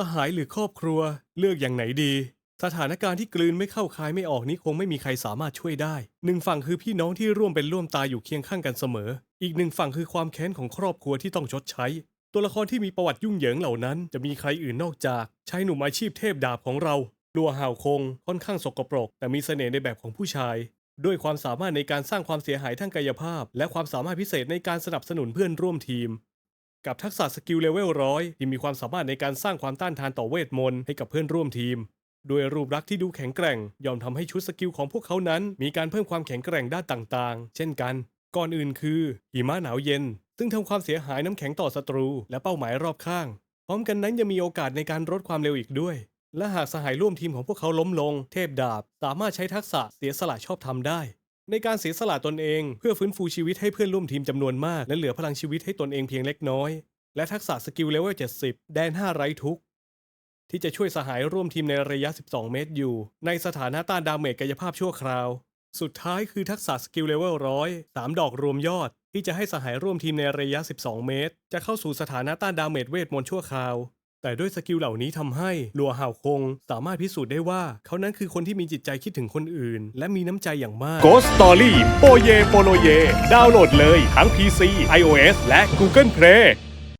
สหายหรือครอบครัวเลือกอย่างไหนดี สถานการณ์ที่กลืนไม่เข้าคายไม่ออกนี้คงไม่มีใครสามารถช่วยได้หนึ่งฝั่งคือพี่น้องที่ร่วมเป็นร่วมตายอยู่เคียงข้างกันเสมอ อีกหนึ่งฝั่งคือความแค้นของครอบครัวที่ต้องชดใช้ ตัวละครที่มีประวัติยุ่งเหยิงเหล่านั้น จะมีใครอื่นนอกจากชายหนุ่มอาชีพเทพดาบของเราลัวห่าวคง ค่อนข้างสกปรก แต่มีเสน่ห์ในแบบของผู้ชาย ด้วยความสามารถในการสร้างความเสียหายทางกายภาพ และความสามารถพิเศษในการสนับสนุนเพื่อนร่วมทีม กับทักษะสกิลเลเวลร้อยที่มีความสามารถในการสร้างความต้านทานต่อเวทมนต์ให้กับเพื่อนร่วมทีมด้วยรูปลักษณ์ที่ดูแข็งแกร่ง ยอมทำให้ชุดสกิลของพวกเขานั้น มีการเพิ่มความแข็งแกร่งด้านต่างๆ เช่นกัน ก่อนอื่นคือหิมะหนาวเย็น ซึ่งทำความเสียหายน้ำแข็งต่อศัตรู และเป้าหมายรอบข้าง พร้อมกันนั้นยังมีโอกาสในการลดความเร็วอีกด้วย และหากสหายร่วมทีมของพวกเขาล้มลง เทพดาบ สามารถใช้ทักษะเสียสละชอบทำได้ ในการเสียสละตนเอง เพื่อฟื้นฟูชีวิตให้เพื่อนร่วมทีมจำนวนมาก และเหลือพลังชีวิตให้ตนเองเพียงเล็กน้อย และทักษะสกิลเลเวล 70 แดน 5 ไร้ทุกที่จะช่วยสหายร่วมทีมในระยะ 12 เมตรอยู่ ในสถานะต้านดาเมจกายภาพชั่วคราว สุดท้ายคือทักษะสกิลเลเวลร้อยสามดอกรวมยอด ที่จะให้สหายร่วมทีมในระยะ 12 เมตร จะเข้าสู่สถานะต้านดาเมจเวทมนต์ชั่วคราว แต่ด้วยสกิลเหล่านี้ทำให้ลัวห่าวคง สามารถพิสูจน์ได้ว่า เขานั้นคือคนที่มีจิตใจคิดถึงคนอื่น และมีน้ำใจอย่างมาก Ghost Story โปเยโปโลเย ดาวน์โหลดเลยทั้ง PC iOS และ Google Play